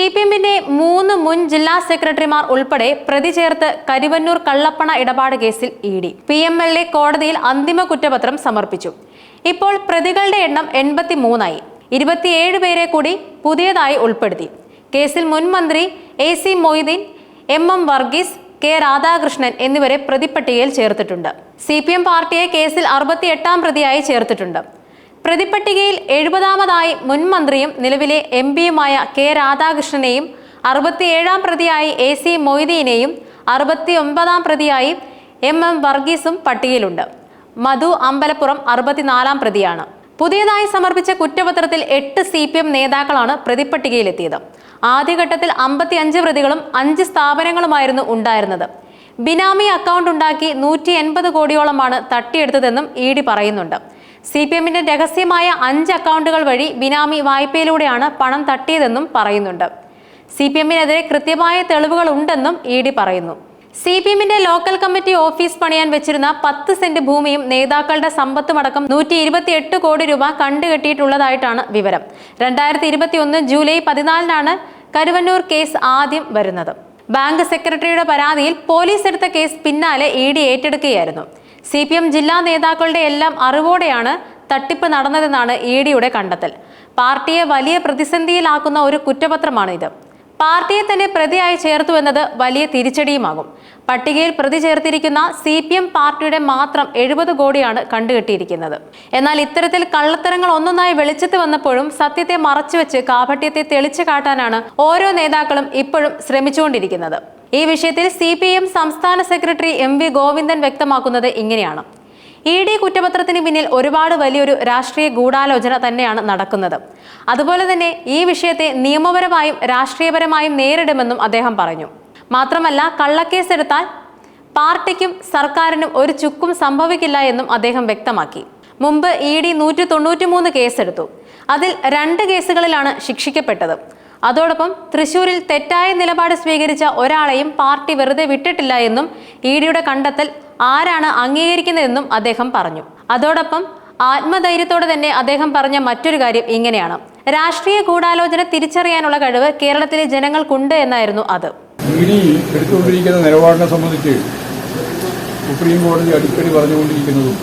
C P എമ്മിന്റെ മൂന്ന് മുൻ ജില്ലാ സെക്രട്ടറിമാർ ഉൾപ്പെടെ പ്രതി ചേർത്ത് കരുവന്നൂർ കള്ളപ്പണ ഇടപാട് കേസിൽ E D. P M L A കോടതിയിൽ അന്തിമ കുറ്റപത്രം സമർപ്പിച്ചു. ഇപ്പോൾ പ്രതികളുടെ എണ്ണം എൺപത്തി മൂന്നായി ഇരുപത്തിയേഴ് പേരെ കൂടി പുതിയതായി ഉൾപ്പെടുത്തി. കേസിൽ മുൻ മന്ത്രി A C Moideen M M Varghese K Radhakrishnan എന്നിവരെ പ്രതിപ്പട്ടികയിൽ ചേർത്തിട്ടുണ്ട്. സി പി എം പാർട്ടിയെ കേസിൽ അറുപത്തിയെട്ടാം പ്രതിയായി ചേർത്തിട്ടുണ്ട്. പ്രതിപ്പട്ടികയിൽ എഴുപതാമതായി മുൻ മന്ത്രിയും നിലവിലെ എം പിയുമായ കെ രാധാകൃഷ്ണനെയും അറുപത്തിയേഴാം പ്രതിയായി എ സി മൊയ്തീനെയും അറുപത്തി ഒമ്പതാം പ്രതിയായി എം എം വർഗീസും പട്ടികയിലുണ്ട്. മധു അമ്പലപ്പുറം അറുപത്തിനാലാം പ്രതിയാണ്. പുതിയതായി സമർപ്പിച്ച കുറ്റപത്രത്തിൽ എട്ട് സി പി എം നേതാക്കളാണ് പ്രതിപ്പട്ടികയിലെത്തിയത്. ആദ്യഘട്ടത്തിൽ അമ്പത്തി അഞ്ച് പ്രതികളും അഞ്ച് സ്ഥാപനങ്ങളുമായിരുന്നു ഉണ്ടായിരുന്നത്. ബിനാമി അക്കൗണ്ട് ഉണ്ടാക്കി നൂറ്റി എൺപത് കോടിയോളമാണ് തട്ടിയെടുത്തതെന്നും ഇ ഡി പറയുന്നുണ്ട്. സി പി എമ്മിന്റെ രഹസ്യമായ അഞ്ച് അക്കൗണ്ടുകൾ വഴി ബിനാമി വായ്പയിലൂടെയാണ് പണം തട്ടിയതെന്നും പറയുന്നുണ്ട്. സി പി എമ്മിനെതിരെ കൃത്യമായ തെളിവുകൾ ഉണ്ടെന്നും ഇ ഡി പറയുന്നു. സി പി എമ്മിന്റെ ലോക്കൽ കമ്മിറ്റി ഓഫീസ് പണിയാൻ വെച്ചിരുന്ന പത്ത് സെന്റ് ഭൂമിയും നേതാക്കളുടെ സമ്പത്തുമടക്കം നൂറ്റി ഇരുപത്തിയെട്ട് കോടി രൂപ കണ്ടുകെട്ടിയിട്ടുള്ളതായിട്ടാണ് വിവരം. രണ്ടായിരത്തി ഇരുപത്തി ഒന്ന് ജൂലൈ പതിനാലിനാണ് കരുവന്നൂർ കേസ് ആദ്യം വരുന്നത്. ബാങ്ക് സെക്രട്ടറിയുടെ പരാതിയിൽ പോലീസ് എടുത്ത കേസ് പിന്നാലെ ഇ ഡി ഏറ്റെടുക്കുകയായിരുന്നു. സി പി എം ജില്ലാ നേതാക്കളുടെ എല്ലാം അറിവോടെയാണ് തട്ടിപ്പ് നടന്നതെന്നാണ് ഇ ഡിയുടെ കണ്ടെത്തൽ. പാർട്ടിയെ വലിയ പ്രതിസന്ധിയിലാക്കുന്ന ഒരു കുറ്റപത്രമാണ് ഇത് പാർട്ടിയെ തന്നെ പ്രതിയായി ചേർത്തു എന്നത് വലിയ തിരിച്ചടിയുമാകും. പട്ടികയിൽ പ്രതി ചേർത്തിരിക്കുന്ന സി പി എം പാർട്ടിയുടെ മാത്രം എഴുപത് കോടിയാണ് കണ്ടുകെട്ടിയിരിക്കുന്നത്. എന്നാൽ ഇത്തരത്തിൽ കള്ളത്തരങ്ങൾ ഒന്നൊന്നായി വെളിച്ചത്ത് വന്നപ്പോഴും സത്യത്തെ മറച്ചുവെച്ച് കാപട്യത്തെ തെളിച്ചു കാട്ടാനാണ് ഓരോ നേതാക്കളും ഇപ്പോഴും ശ്രമിച്ചുകൊണ്ടിരിക്കുന്നത്. ഈ വിഷയത്തിൽ സി പി എം സംസ്ഥാന സെക്രട്ടറി എം വി ഗോവിന്ദൻ വ്യക്തമാക്കുന്നത് ഇങ്ങനെയാണ്. ഇ ഡി കുറ്റപത്രത്തിന് പിന്നിൽ ഒരുപാട് വലിയൊരു രാഷ്ട്രീയ ഗൂഢാലോചന തന്നെയാണ് നടക്കുന്നത്. അതുപോലെ തന്നെ ഈ വിഷയത്തെ നിയമപരമായും രാഷ്ട്രീയപരമായും നേരിടുമെന്നും അദ്ദേഹം പറഞ്ഞു. മാത്രമല്ല കള്ളക്കേസ് എടുത്താൽ പാർട്ടിക്കും സർക്കാരിനും ഒരു ചുക്കും സംഭവിക്കില്ല എന്നും അദ്ദേഹം വ്യക്തമാക്കി. മുമ്പ് ഇ ഡി നൂറ്റി തൊണ്ണൂറ്റിമൂന്ന് കേസെടുത്തു. അതിൽ രണ്ട് കേസുകളിലാണ് ശിക്ഷിക്കപ്പെട്ടത്. അതോടൊപ്പം തൃശൂരിൽ തെറ്റായ നിലപാട് സ്വീകരിച്ച ഒരാളെയും പാർട്ടി വെറുതെ വിട്ടിട്ടില്ല എന്നും ഇ ഡിയുടെ കണ്ടെത്തൽ ആരാണ് അംഗീകരിക്കുന്നതെന്നും അദ്ദേഹം പറഞ്ഞു. അതോടൊപ്പം ആത്മധൈര്യത്തോടെ തന്നെ അദ്ദേഹം പറഞ്ഞ മറ്റൊരു കാര്യം ഇങ്ങനെയാണ്. രാഷ്ട്രീയ ഗൂഢാലോചന തിരിച്ചറിയാനുള്ള കഴിവ് കേരളത്തിലെ ജനങ്ങൾക്കുണ്ട് എന്നായിരുന്നു അത്. ഇനി എടുത്തുകൊണ്ടിരിക്കുന്ന നിലപാടിനെ സംബന്ധിച്ച് സുപ്രീം കോടതി അടിക്കടി പറഞ്ഞുകൊണ്ടിരിക്കുന്നതും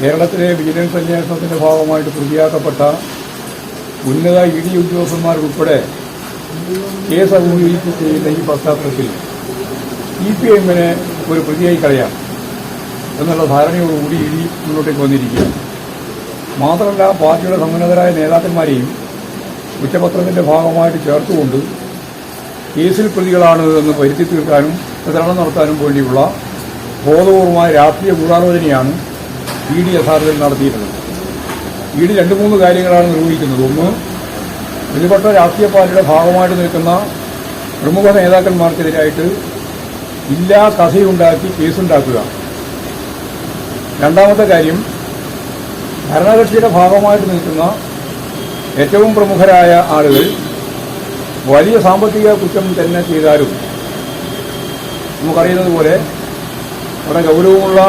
കേരളത്തിലെ വിജിലൻസ് അന്വേഷണത്തിന്റെ ഭാഗമായിട്ട് പ്രതിയാക്കപ്പെട്ട ഉന്നത ഇ ഡി ഉദ്യോഗസ്ഥന്മാരുൾപ്പെടെ കേസ് അഭിമുഖീകരിച്ച് ചെയ്യുന്ന ഈ പശ്ചാത്തലത്തിൽ സി പി എമ്മിനെ ഒരു പ്രതിയായി കളയാം എന്നുള്ള ധാരണയോടുകൂടി ഇ ഡി മുന്നോട്ടേക്ക് വന്നിരിക്കുകയാണ്. മാത്രമല്ല പാർട്ടിയുടെ സമുന്നതരായ നേതാക്കന്മാരെയും കുറ്റപത്രത്തിന്റെ ഭാഗമായിട്ട് ചേർത്തുകൊണ്ട് കേസിൽ പ്രതികളാണ് എന്ന് വരുത്തി തീർക്കാനും പ്രചരണം നടത്താനും വേണ്ടിയുള്ള ബോധപൂർവമായ രാഷ്ട്രീയ ഗൂഢാലോചനയാണ് ഇ ഡി യഥാർത്ഥത്തിൽ നടത്തിയിട്ടുള്ളത്. ഡി രണ്ട് മൂന്ന് കാര്യങ്ങളാണ് നിർവഹിക്കുന്നത്. ഒന്ന് പ്രതിപക്ഷ രാഷ്ട്രീയ പാർട്ടിയുടെ ഭാഗമായിട്ട് നിൽക്കുന്ന പ്രമുഖ നേതാക്കന്മാർക്കെതിരായിട്ട് ഇല്ലാ കഥയുണ്ടാക്കി കേസുണ്ടാക്കുക. രണ്ടാമത്തെ കാര്യം ഭരണകക്ഷിയുടെ ഭാഗമായിട്ട് നിൽക്കുന്ന ഏറ്റവും പ്രമുഖരായ ആളുകൾ വലിയ സാമ്പത്തിക കുറ്റം തന്നെ ചെയ്താലും നമുക്കറിയുന്നത് പോലെ വളരെ ഗൗരവമുള്ള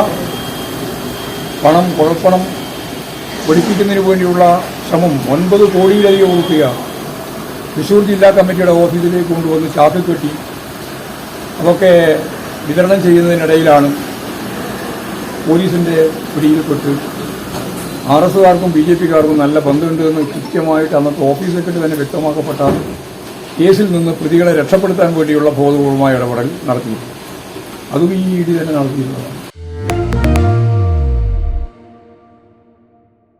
പണം കുഴപ്പണം ഒഴിപ്പിക്കുന്നതിന് വേണ്ടിയുള്ള ശ്രമം ഒൻപത് കോടിയിലധികം ഉറപ്പിക തൃശ്ശൂർ ജില്ലാ കമ്മിറ്റിയുടെ ഓഫീസിലേക്ക് കൊണ്ടുവന്ന് ചാക്കിൽ കെട്ടി അതൊക്കെ വിതരണം ചെയ്യുന്നതിനിടയിലാണ് പോലീസിന്റെ പിടിയിൽപ്പെട്ട് ആർ എസുകാർക്കും ബി ജെ പിക്കാർക്കും നല്ല ബന്ധമുണ്ട് എന്ന് കൃത്യമായിട്ട് അന്നത്തെ ഓഫീസ് സെക്രട്ടറി തന്നെ വ്യക്തമാക്കപ്പെട്ട കേസിൽ നിന്ന് പ്രതികളെ രക്ഷപ്പെടുത്താൻ വേണ്ടിയുള്ള ബോധപൂർവമായ ഇടപെടൽ നടത്തി അതും ഈ ഇടി തന്നെ നടത്തിയിട്ടുള്ളതാണ്.